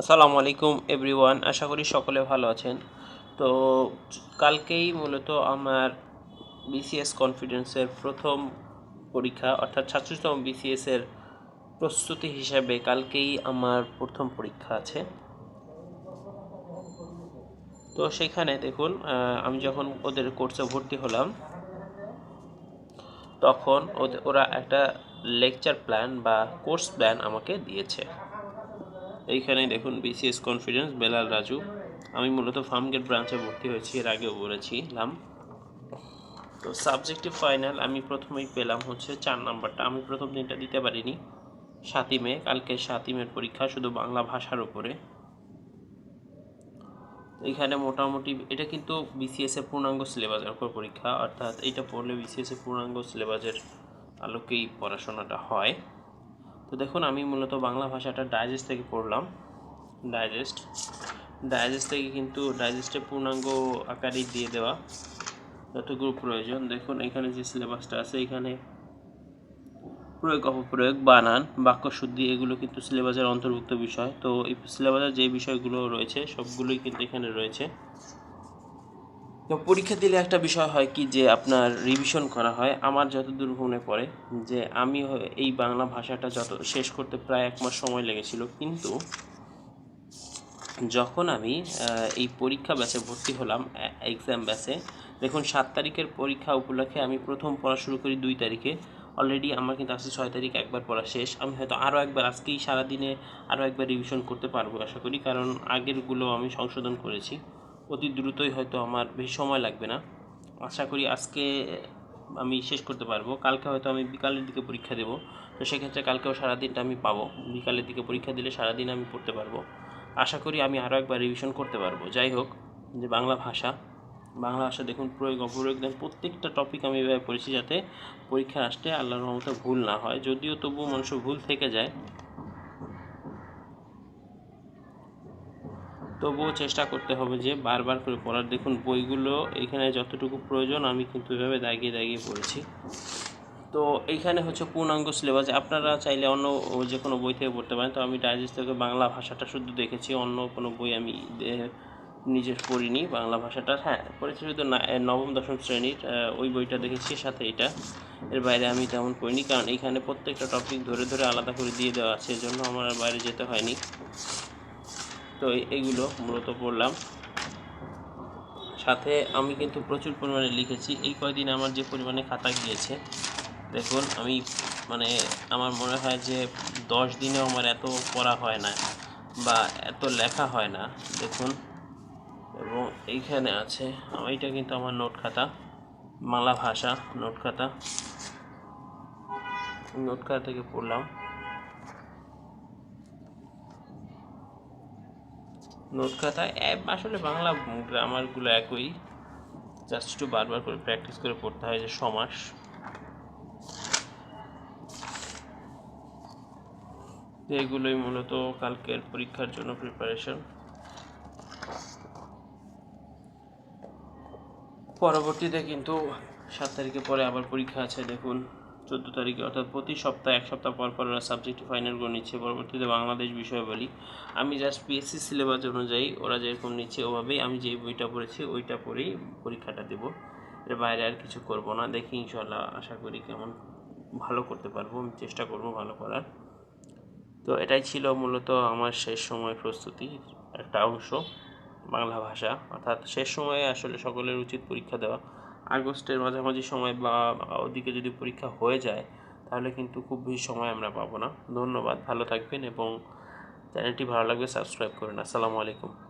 আসসালামু আলাইকুম এভরিওয়ান আশা করি সকলে ভালো আছেন। তো কালকেই মূলত আমার বিসিএস কনফিডেন্সের প্রথম পরীক্ষা, অর্থাৎ ছাত্রতম বিসিএসের প্রস্তুতি হিসাবে কালকেই আমার প্রথম পরীক্ষা আছে। তো সেখানে দেখুন আমি যখন ওদের কোর্সে ভর্তি হলাম, তখন ওরা একটা লেকচার প্ল্যান বা কোর্স প্ল্যান আমাকে দিয়েছে। এইখানে দেখুন বিসিএস কনফিডেন্স বেলাল রাজু। আমি মূলত ফার্মগেট ব্রাঞ্চে ভর্তি হয়েছি, এর আগেও বলেছিলাম। তো সাবজেক্টিভ ফাইনাল আমি প্রথমেই পেলাম হচ্ছে চার নাম্বারটা। আমি প্রথম দিনটা দিতে পারিনি। সাতই মে, কালকে সাতই মের পরীক্ষা, শুধু বাংলা ভাষার উপরে এইখানে মোটামুটি, এটা কিন্তু বিসিএস পূর্ণাঙ্গ সিলেবাসের উপর পরীক্ষা, অর্থাৎ এটা পড়লে বিসিএস পূর্ণাঙ্গ সিলেবাসের আলোকেই পড়াশোনাটা হয়। তো দেখুন, আমি মূলত বাংলা ভাষাটা ডাইজেস্ট থেকে পড়লাম। ডাইজেস্ট ডাইজেস্ট থেকে কিন্তু ডাইজেস্টে পূর্ণাঙ্গ আকারেই দিয়ে দেওয়া যতগুলো প্রয়োজন। দেখুন, এখানে যে সিলেবাসটা আছে, এখানে প্রয়োগ, অপপ্রয়োগ, বানান বাক্যশুদ্ধি এগুলো কিন্তু সিলেবাসের অন্তর্ভুক্ত বিষয়। তো এই সিলেবাসের যে বিষয়গুলো রয়েছে, সবগুলোই কিন্তু এখানে রয়েছে। তো পরীক্ষা দিলে একটা বিষয় হয় কি যে আপনার রিভিশন করা হয়। আমার যতদূর মনে পড়ে, যে আমি এই বাংলা ভাষাটা যত শেষ করতে প্রায় এক মাস সময় লেগেছিল। কিন্তু যখন আমি এই পরীক্ষা ব্যাচে ভর্তি হলাম এক্সাম ব্যাচে দেখুন সাত তারিখের পরীক্ষা উপলক্ষে আমি প্রথম পড়া শুরু করি দুই তারিখে। অলরেডি আমার কিন্তু আজকে ছয় তারিখ, একবার পড়া শেষ। আমি হয়তো আরও একবার, আজকেই সারাদিনে আরও একবার রিভিশন করতে পারব আশা করি। কারণ আগেরগুলো আমি সংশোধন করেছি। অতি দ্রুতই হয়তো আমার বেশি সময় লাগবে না। আশা করি আজকে আমি শেষ করতে পারব। কালকে হয়তো আমি বিকালের দিকে পরীক্ষা দেবো। তো সেক্ষেত্রে কালকেও সারাদিনটা আমি পাবো। বিকালের দিকে পরীক্ষা দিলে সারাদিন আমি পড়তে পারব। আশা করি আমি আরও একবার রিভিশন করতে পারব। যাই হোক, যে বাংলা ভাষা বাংলা ভাষা দেখুন প্রয়োগ অপ্রয়োগ দেন প্রত্যেকটা টপিক আমি এভাবে পড়েছি যাতে পরীক্ষা আসতে আল্লাহর রহমতে ভুল না হয়। যদিও তবুও মানুষের ভুল থেকে যায়। তবুও চেষ্টা করতে হবে যে বারবার করে পড়ার। দেখুন, বইগুলো এখানে যতটুকু প্রয়োজন, আমি কিন্তু এভাবে দাগিয়ে দাগিয়ে পড়েছি। তো এইখানে হচ্ছে পূর্ণাঙ্গ সিলেবাস আপনারা চাইলে অন্য যে কোনো বই থেকে পড়তে পারেন। তো আমি ডাইজেস্ট থেকে বাংলা ভাষাটা শুদ্ধ দেখেছি, অন্য কোনো বই আমি নিজের পড়িনি বাংলা ভাষাটা। হ্যাঁ পড়েছি শুধু নবম, দশম শ্রেণির ওই বইটা দেখেছি, সাথে এটা। এর বাইরে আমি তেমন পড়িনি, কারণ এইখানে প্রত্যেকটা টপিক ধরে ধরে আলাদা করে দিয়ে দেওয়া আছে, এজন্য আমার বাইরে যেতে হয়নি। তো এইগুলো মূলত পড়লাম। সাথে আমি কিন্তু প্রচুর পরিমাণে লিখেছি। এই কয়দিন আমার যে পরিমাণে খাতা গিয়েছে, দেখুন, আমি মানে আমার মনে হয় যে দশ দিনেও আমার এত পড়া হয় না বা এত লেখা হয় না, দেখুন। এবং এইখানে আছে, এইটা কিন্তু আমার নোট খাতা বাংলা ভাষা নোট খাতা। নোট খাতা থেকে পড়লাম। নোট খাতা। আসলে বাংলা গ্রামারগুলো একই। জাস্ট একটু বারবার করে প্র্যাকটিস করে পড়তে হয় যে সমাস। এগুলোই মূলত কালকের পরীক্ষার জন্য প্রিপারেশন পরবর্তীতে কিন্তু সাত তারিখে পরে আবার পরীক্ষা আছে, দেখুন। চোদ্দ তারিখে, অর্থাৎ প্রতি সপ্তাহে, এক সপ্তাহ পর পর ওরা সাবজেক্ট ফাইনালগুলো নিচ্ছে। পরবর্তীতে বাংলাদেশ বিষয় বলি, আমি জাস্ট পিএসসি সিলেবাস অনুযায়ী ওরা যেরকম নিচ্ছে ওভাবেই আমি যেই বইটা পড়েছি, ওইটা পড়েই পরীক্ষাটা দেবো। এর বাইরে আর কিছু করব না। দেখি ইনশাল্লাহ আশা করি কেমন ভালো করতে পারব, আমি চেষ্টা করব ভালো করার। তো এটাই ছিল মূলত আমার শেষ সময় প্রস্তুতি, একটা অংশ বাংলা ভাষা। অর্থাৎ শেষ সময়ে আসলে সকলের উচিত পরীক্ষা দেওয়া। আগস্টের মাঝামাঝি সময় বা ওদিকে যদি পরীক্ষা হয়ে যায়, তাহলে কিন্তু খুব বেশি সময় আমরা পাবো না। ধন্যবাদ, ভালো থাকবেন এবং চ্যানেলটি ভালো লাগবে সাবস্ক্রাইব করুন। আসসালামু আলাইকুম।